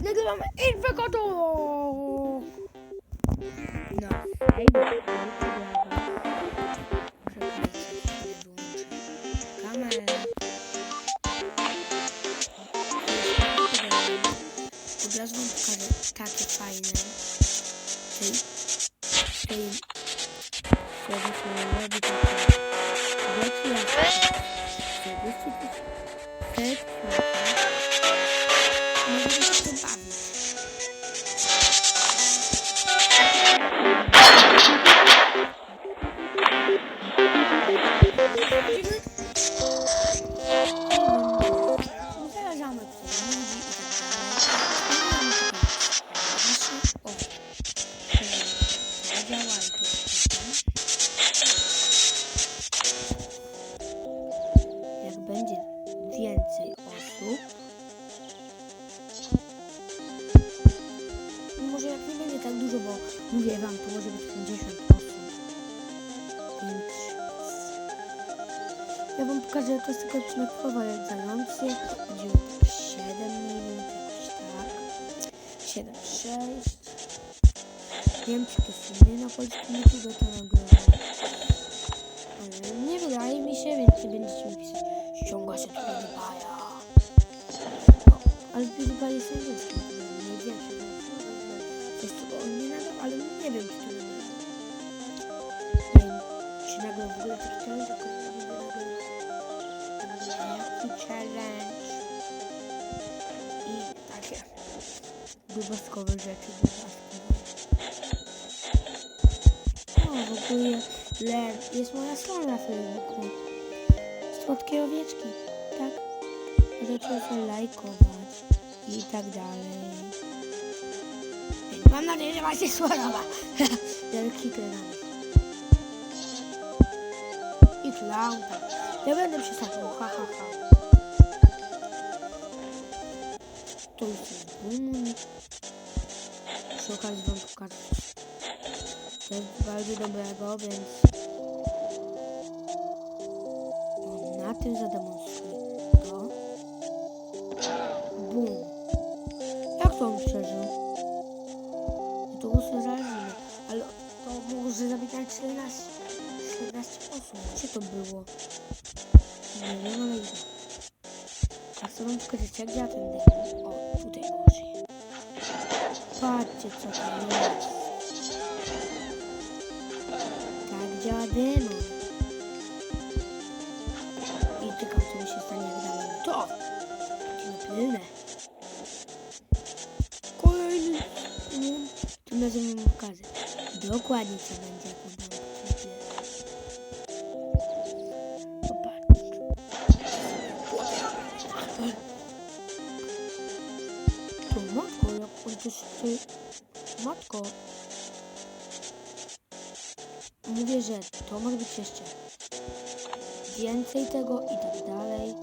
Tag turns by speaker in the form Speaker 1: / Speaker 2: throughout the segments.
Speaker 1: Nagrywamy Infekoto! No. Ej, razu wam pokażę takie fajne. Tej, tej, tego się robi takie wielkie jasne. Mówię wam, to może być 50 osób. Więc ja wam pokażę, to jest tylko odcinek wprowadzający. Będzie tak. 7, 6. Nie wiem, czy to jest inny na polskim YouTube, to nagrywam. Ale nie wydaje mi się, więc nie będziecie mi pisać. Ściąga się tu PewDiePie'a. No, ale PewDiePie jest angielskim, nie wiem, czy to jest to on nie nagrał, ale nie takie grubostkowe rzeczy. O, w ogóle le, jest moja strona na Facebooku. Słodkie owieczki, tak? Możecie sobie lajkować i tak dalej. Mam nadzieję, że Wam się spodoba. Wielki krenały. I tak. Ja będę przystąpił, ha, ha, ha. To jest boom. Przy okazji wam pokażę coś bardzo dobrego, więc na tym zademonstruję to. Bum. Jak to on przeżył? No to usłyszeliśmy, ale to może zabić na 14, 14 osób. Gdzie to było? Nie wiem, ale A chcę wam pokazać, jak działa ten demon. O, tutaj może. Patrzcie, co tam jest. Tak działa demon. I czekam, co mi się stanie, jak damy to. Napylne. Kolejny. Tym razem wam pokażę. Dokładnie, co będzie, jak on To matko, jak coś ty... Matko. Mówię, że to może być jeszcze więcej tego i tak dalej.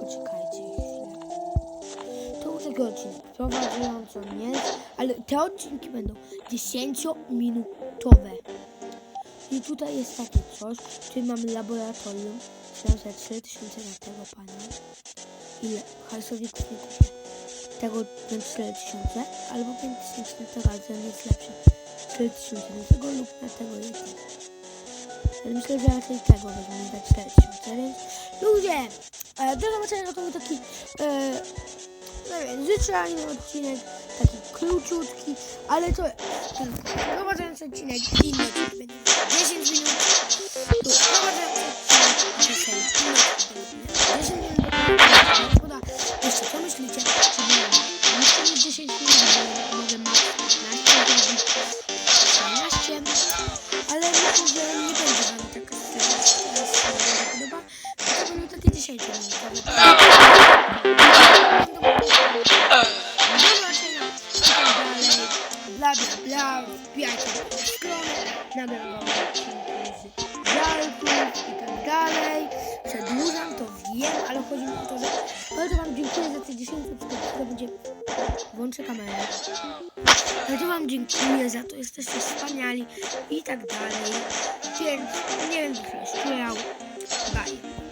Speaker 1: Poczekajcie chwilę. To był taki odcinek wprowadzający nie ale te odcinki będą 10-minutowe. I tutaj jest takie coś, tu mamy laboratorium, znam za 4000 na tego pana. Ile hajsowików nie kupię. Tego na 4000 albo 5000 na tego, ale ten jest lepszy. 4000 na tego lub na tego jest. Ale myślę, że raczej tego weźmiemy za 4000, więc ludzie, e, do zobaczenia, to był taki, e, no wiem, zwyczajny odcinek, taki króciutki, ale to ten prowadzający odcinek, inny będzie 10 minut, tu prowadzający odcinek, dzisiaj 10 minut, 10 minut, mogę mieć 15 zrobić, 13, ale myślę, że nie będzie wam tak podoba, to będą takie 10 minutowe. Do zobaczenia i tak dalej. Bla bla bla. Wbijajcie na stronę. Nagrywam odcinki z żartów i tak dalej. Przedłużam, to wiem, ale chodzi mi o to, że bardzo wam dziękuję za te 10 subskrypcji. Włączę kamerę. Bardzo wam dziękuję za to. Jesteście wspaniali i tak dalej. Więc nie wiem, co się śmiał. Bye.